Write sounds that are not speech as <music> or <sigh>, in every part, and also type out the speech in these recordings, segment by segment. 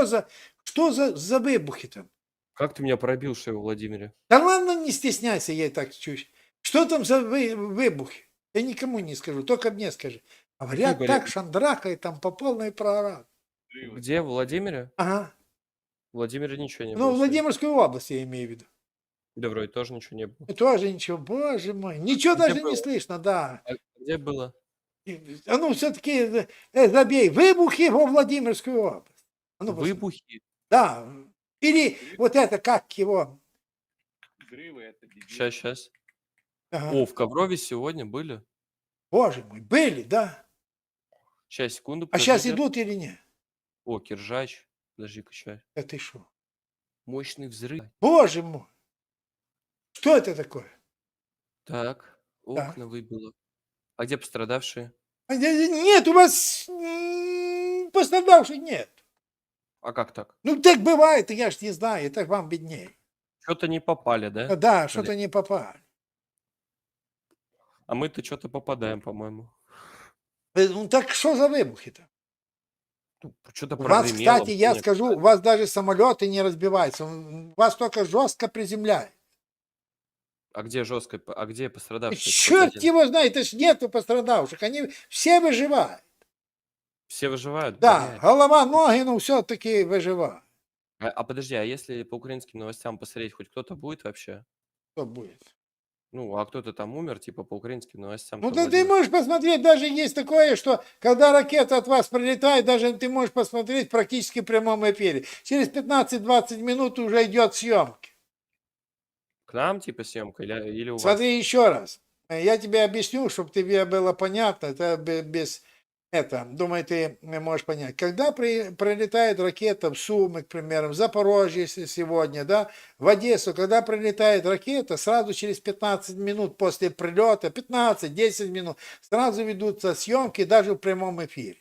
Что за, что за, за выбухи там? Как ты меня пробил, что я в Владимире? Да ладно, не стесняйся, я и так чуть. Что там за вы- выбухи? Я никому не скажу, только мне скажи. Говорят, Игорь, так шандрахает там по полной программе. Где? В Владимире? Ага. В Владимире ничего не было. Ну, в сегодня. Владимирскую область я имею в виду. Да вроде тоже ничего не было. И тоже ничего, боже мой. Ничего Где даже было? не слышно, да. А где было? И- А ну, все-таки забей. Выбухи во Владимирскую область. Ну. Выбухи. Да. Или вот это, как его. Сейчас, сейчас. Ага. О, в Коврове сегодня были. Боже мой, были, да. Сейчас, секунду. А сейчас идут или нет? О, Киржач. Подожди-ка, щас. Это что? Мощный взрыв. Боже мой. Что это такое? Так, Так. окна выбило. А где пострадавшие? А, не- не- Нет, у вас пострадавших нет. А как так? Ну, так бывает, я ж не знаю, это вам беднее. Что-то не попали, да? Да, что-то не попали. А мы-то что-то попадаем, по-моему. Э, Ну, так что за выбухи-то? Что-то У вас, прогремело. кстати, я скажу, у вас даже самолеты не разбиваются. У вас только жестко приземляют. А где жестко? А где пострадавшие? Черт Кстати, его знает, это ж нету пострадавших. Они все выживают. Все выживают? Да, Блядь. голова, ноги, ну, все-таки выживают. А, а подожди, а если по украинским новостям посмотреть, хоть кто-то будет вообще? Что будет? Ну, а кто-то там умер, типа, по украинским новостям? Ну, да ты можешь посмотреть, даже есть такое, что когда ракета от вас прилетает, даже ты можешь посмотреть практически в прямом эфире. Через 15-20 минут уже идет съемки. К нам, типа, съемка или, или у вас? Смотри еще раз. Я тебе объясню, чтобы тебе было понятно, это бе- без это, думаю, ты можешь понять. Когда при, прилетает ракета в Сумы, к примеру, в Запорожье если сегодня, да, в Одессу, когда прилетает ракета, сразу через 15 минут после прилета, 15-10 минут, сразу ведутся съемки даже в прямом эфире.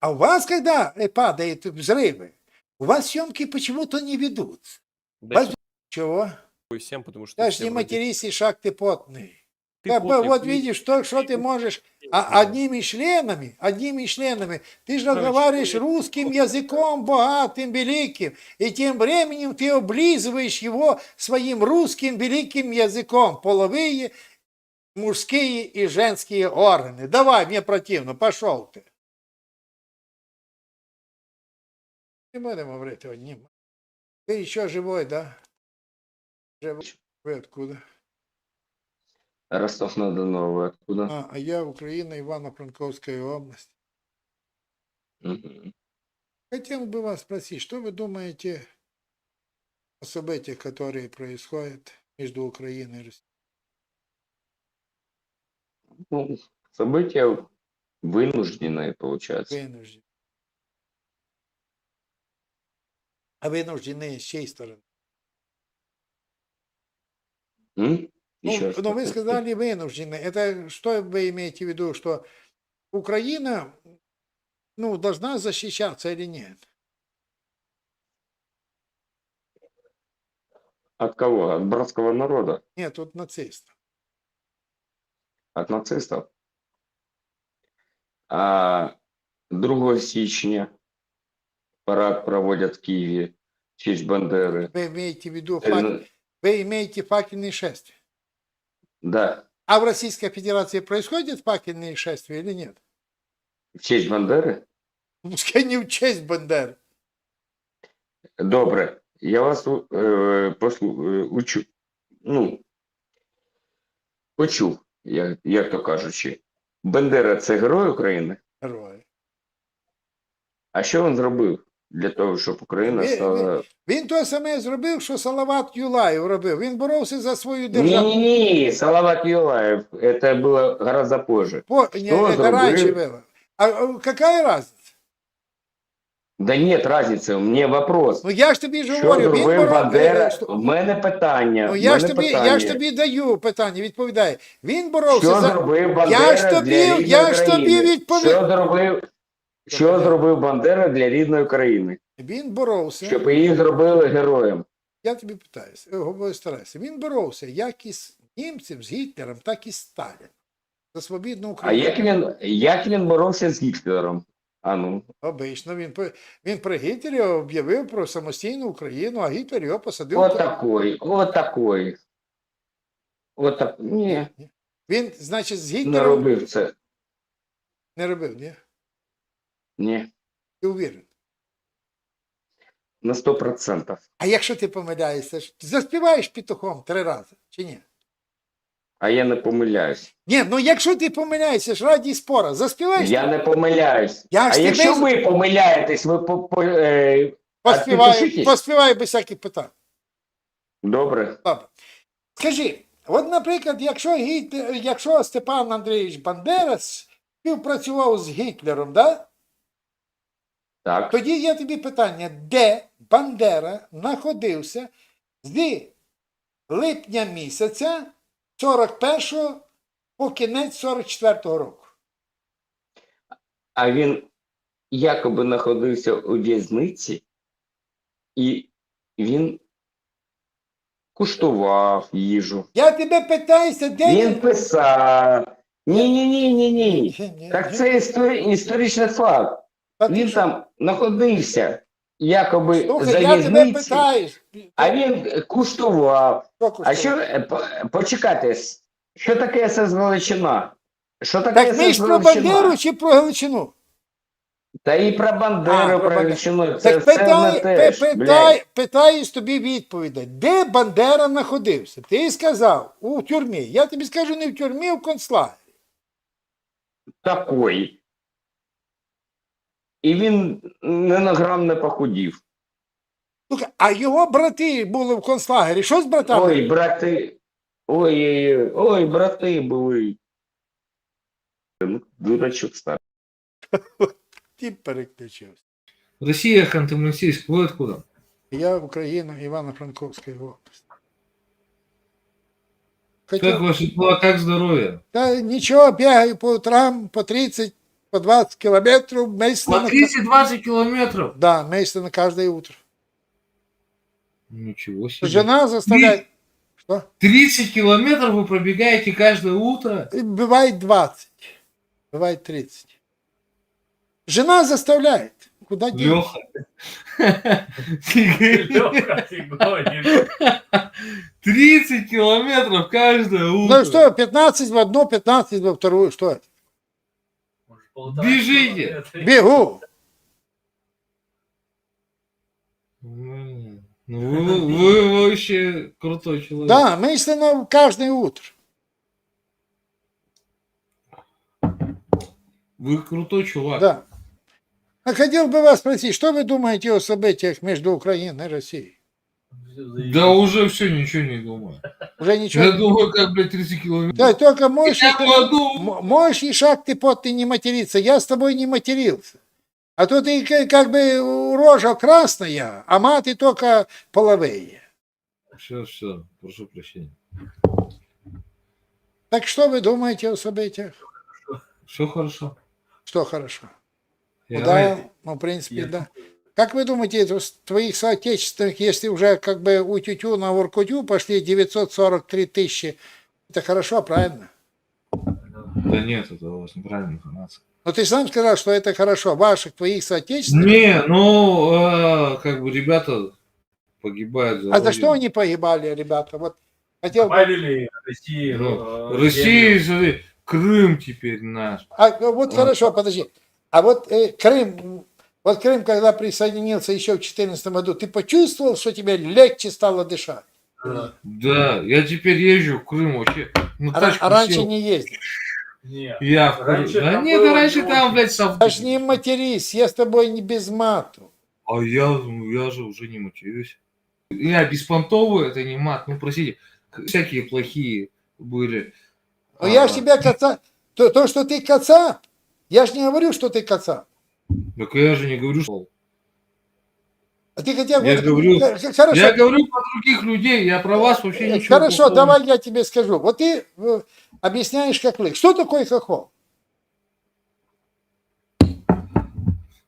А у вас, когда э, падают взрывы, у вас съемки почему-то не ведутся. Да Вас- Чего? всем, потому что Даже не матерись, и шаг ты потный. Ты Как бы, потный вот видишь, что, что ты можешь а, Да. одними членами, одними членами, ты же Короче, разговариваешь русским языком богатым, великим, и тем временем ты облизываешь его своим русским великим языком, половые, мужские и женские органы. Давай, мне противно, пошел ты. Не будем говорить одним. Ты еще живой, да? Живой. Вы откуда? Ростов-на-Дону, вы откуда? А, а я Украина, Ивано-Франковская область. Мгм. Хотел бы вас спросить, что вы думаете о событиях, которые происходят между Украиной и Россией? Ну, события вынужденные, получается. Вынуждены. А вынуждены с чьей стороны? М? Ну, Еще раз но вы повторите. сказали вынуждены. Это что вы имеете в виду, что Украина ну, должна защищаться или нет? От кого? От братского народа? Нет, от нацистов. От нацистов? А 2 січня парад проводят в Киеве в честь Бандеры. Вы имеете в виду, Э, фак- ну, вы имеете факельные шествия. Да, А в Российской Федерации происходят факельные шествия или нет? в честь Бандери? Пускай не в честь Бандери. Добре. Я вас е, послу, е, учу. Ну, почув, як, як то кажучи. Бандера це герой України. Герої. А що він зробив для того, щоб Україна Ви- стала. Він те саме зробив, що Салават Юлаєв робив. Він боровся за свою державу. Ні-ні-ні, Салават Юлаєв. Це було гораздо позже. По, не, Что это зробив? раньше было. А а какая разница? Да нет разницы, мне вопрос. Ну я ж тобі ж Що говорю, він зробив боров... Бандера? е, що- В мене питання. Ну в я ж мене тобі, питання. я ж тобі даю питання, відповідає. Він боровся Що за. зробив Бандера Я ж тобі- для рідної я ж тобі країни? відповів- Що зробив, що зробив Бандера для рідної країни? Він боровся. Щоб її зробили героєм. Я тобі питаюся, е, говорю. Він боровся як із німцем, з Гітлером, так і з Сталіном. За свобідну А Україну. як він, як він боровся з Гітлером? А ну, Обично. Він, він при Гітлері об'явив про самостійну Україну, а Гітлер його посадив. вот в- такой, вот такой. Так. Ні, Він, значить, з Гітлером. не робив це. не робив, ні? Ні. Ти уверен. На 100%. А якщо ти помиляєшся, заспіваєш петухом три рази, чи ні? А я не помиляюсь. Ні, ну якщо ти помиляєшся ж раді спора, заспіваєш, Я не помиляюсь. Я а ж якщо тебе- ви помиляєтесь, ви по, по, е, а поспівай, підпишіть. без всяких питань. добре. Добре. Скажи, от, наприклад, якщо, Гітлер, якщо Степан Андрійович Бандера співпрацював з Гітлером, да? Так. тоді є тобі питання, де Бандера знаходився з липня місяця 41 по кінець 44-го року. А він якоби знаходився у в'язниці, і він куштував їжу. Я тебе питаюся, де Він писав. Ні, ні, ні, ні, ні. Так це історичний факт. Він там знаходився, якоби Слухай, за я тебе в'язниці, питаю. а він куштував. Що А що е, по- почекайте, с- що таке СС Величина? Що таке Так ми СС ж про? Бандеру чи про Галичину? Та і про А, Бандеру, про про Бандеру. Величину. Це Так все питай, теж, пи- блядь. питай, питаюсь тобі відповідь. Де Бандера знаходився? Ти сказав у тюрмі. Я тобі скажу не в тюрмі, а в концлагері. Такой. І він не на грам не похудів. Слухай, а його брати були в концлагері. Що з братами? Ой, брати. Ой, ой, ой, ой, брати були. Дурачок старий. <laughs> Ти переключився. Россия, Ханты-Мансийск, вы откуда? Я Україна, Івано-Франковська область. Как Хотів, ваши дела, как здоровье? та нічого, бігаю по утрам по 30, по 20 кілометрів, По мислено, 30-20 километров? да, мислено кожне утро. Ничего себе. Жена заставляє, що? 30 километров вы пробегаете каждое утро? Бывает 20, бывает 30. Жена заставляет. Куда деть? Леха. Лёха, ты гонишь. 30 километров каждое утро. Ну что, 15 в одну, 15 во вторую, что это? Бежите. километра. Бегу. Ну, вы, вы вообще крутой человек. Да, мысленно каждое утро. Вы крутой чувак. Да. А хотел бы вас спросить, что вы думаете о событиях между Украиной и Россией? Да уже все, ничего не думаю. Уже ничего. Я думаю, как, блядь, 30 километров. Да, только можешь, Я м- можешь и шаг ты под ты не материться. Я с тобой не матерился. А то ты как бы рожа красная, а маты только половые. Все, все, прошу прощения. Так что вы думаете о событиях? Все хорошо. Что хорошо? Я Ну, да, ну, в принципе, Я да. Как вы думаете, с твоих соотечественных, если уже как бы у тютю на Воркутю пошли 943 тысячи, это хорошо, правильно? Да нет, это у вас неправильная информация. Но ты сам сказал, что это хорошо. Ваших, твоих соотечественных. Не, ну, э, как бы ребята погибают за А за что они погибали, ребята? Вот хотел бы... Добавили России. Ну, э, Россия, Крым теперь наш. А, вот хорошо, подожди. А вот э, Крым, вот Крым, когда присоединился еще в 2014 году, ты почувствовал, что тебе легче стало дышать? Да. Я теперь езжу в Крым вообще. Ну, А, а раньше сел. не ездил. Нет. Я в Крым. Раньше Да там нет, было раньше там, блядь, сов... Аж не матерись, я с тобой не без мату. А я, ну, я же уже не матерюсь. Я беспонтовый, это не мат. Ну, простите, всякие плохие были. Но я А, ж тебя каца... То, то, что ты кацап, я ж не говорю, что ты кацап. Так я же не говорю, что... А ты хотя бы... Я говорю- Хорошо, Я говорю про других людей, я про вас вообще э, ничего хорошо плохого. давай я тебе скажу. Вот ты э, объясняешь как лык. Что такое хохол?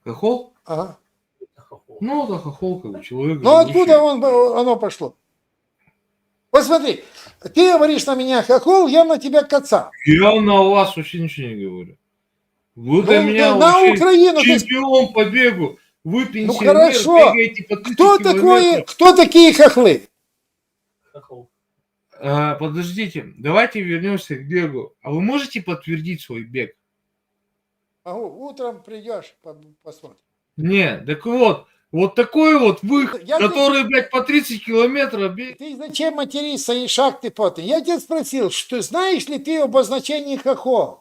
Хохол? Ага. Ну, да, хохол, как бы, человек. Ну откуда он, оно пошло? Вот смотри, ты говоришь на меня хохол, я на тебя кацап. Я на вас вообще ничего не говорю. Вы для Ну, меня на- на вообще Украину ты чемпион по бегу. Вы пенсионер, Ну, хорошо. бегаете по 30 Кто, такое, километров. кто такие хохлы? Хохол. А, подождите, давайте вернемся к бегу. А вы можете подтвердить свой бег? Могу, утром придешь, по- посмотрим. Не, так вот, вот такой вот выход, Я который, блядь, по 30 километров бегает. Ты зачем материшься и шаг ты потный? Я тебя спросил, что знаєш ли ти обозначення хохол?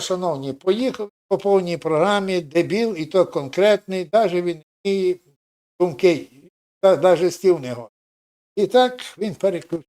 Шановні, поїхав по повній програмі, дебіл, і то конкретний, навіть він і думки, навіть стів не годить. І так він переключив.